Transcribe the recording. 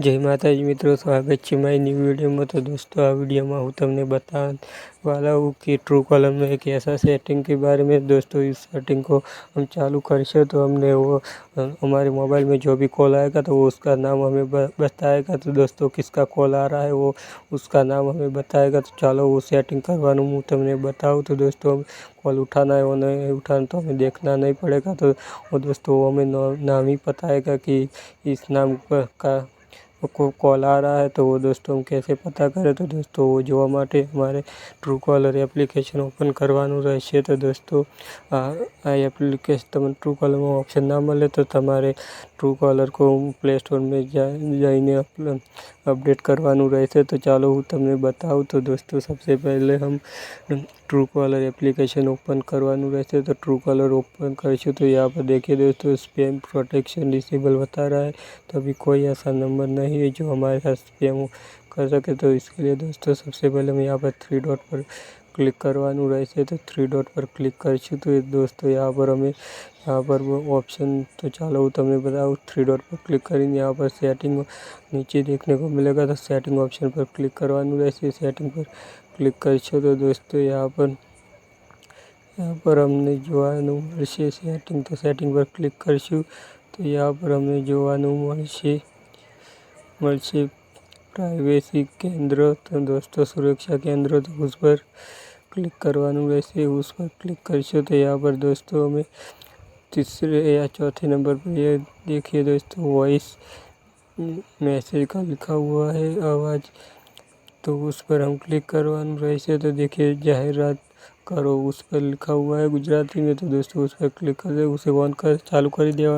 जय माता मित्रों स्वागत है मैं न्यू वीडियो में तो दोस्तों आ वीडियो में हूँ तुमने बता वाला हूँ कि ट्रू कॉलम में एक ऐसा सेटिंग के बारे में दोस्तों इस सेटिंग को हम चालू कर से तो हमने वो हमारे मोबाइल में जो भी कॉल आएगा तो वो उसका नाम हमें बताएगा तो दोस्तों किसका कॉल आ रहा है वो उसका नाम हमें बताएगा तो चलो वो सेटिंग करવાનું हूँ तुमने बताऊँ तो दोस्तों कॉल उठाना है वो नहीं उठाना तो हमें देखना नहीं पड़ेगा तो वो दोस्तों वो हमें नाम ही बताएगा कि इस नाम का કો કોલ आ रहा है तो वो दोस्तों हम कैसे पता તો દોસ્તો જોવા માટે અમારે ટ્રુ કોલર એપ્લિકેશન ઓપન કરવાનું રહેશે તો દોસ્તો આ એપ્લિકેશન તમને ટ્રુ કોલરમાં ઓપ્શન ના મળે તો તમારે ટ્રુ કોલર કો પ્લે સ્ટોરમાં જઈને અપડેટ કરવાનું રહેશે તો ચાલો હું તમને બતાવું તો દોસ્તો સબસે પહેલે હમ ટ્રુ કોલર એપ્લિકેશન ઓપન કરવાનું રહેશે તો ટ્રુ કોલર ઓપન કરીશું તો યા પર દેખીએ દોસ્તો स्पैम પ્રોટેક્શન ડિસેબલ બતા रहा है तो अभी कोई ऐसा नंबर नहीं ये जो हमारे पास गेम कर सके तो इसके लिए दोस्तों सबसे पहले हम यहां पर 3 डॉट पर क्लिक करવાનું રહેશે તો 3 डॉट પર ક્લિક કરશું તો યે દોસ્તો યહાં પર અમે યહાં પર ઓપ્શન તો ચાલો હું તમને બતાઉં 3 डॉट પર ક્લિક કરીને યહાં પર સેટિંગ નીચે દેખને કો મિલેગા તો સેટિંગ ઓપ્શન પર ક્લિક કરવાનું રહેશે સેટિંગ પર ક્લિક કરશું તો દોસ્તો યહાં પર યહાં પર અમને જોવાનું રહેશે સેટિંગ તો સેટિંગ પર ક્લિક કરશું તો યહાં પર અમને જોવાનું હોય છે મળશે प्राइवेसी केंद्र तो दोस्तों सुरक्षा केंद्र तो उस पर क्लिक करवा वैसे उस पर क्लिक सो तो यहाँ पर दोस्तों में तीसरे या चौथे नंबर पर ये देखिए दोस्तों वॉइस मैसेज का लिखा हुआ है आवाज़ तो उस पर हम क्लिक करवा रहे तो देखिए जाहिरत करो उस पर लिखा हुआ है गुजराती में तो दोस्तों उस पर क्लिक कर दे उसे ऑन कर चालू कर दिया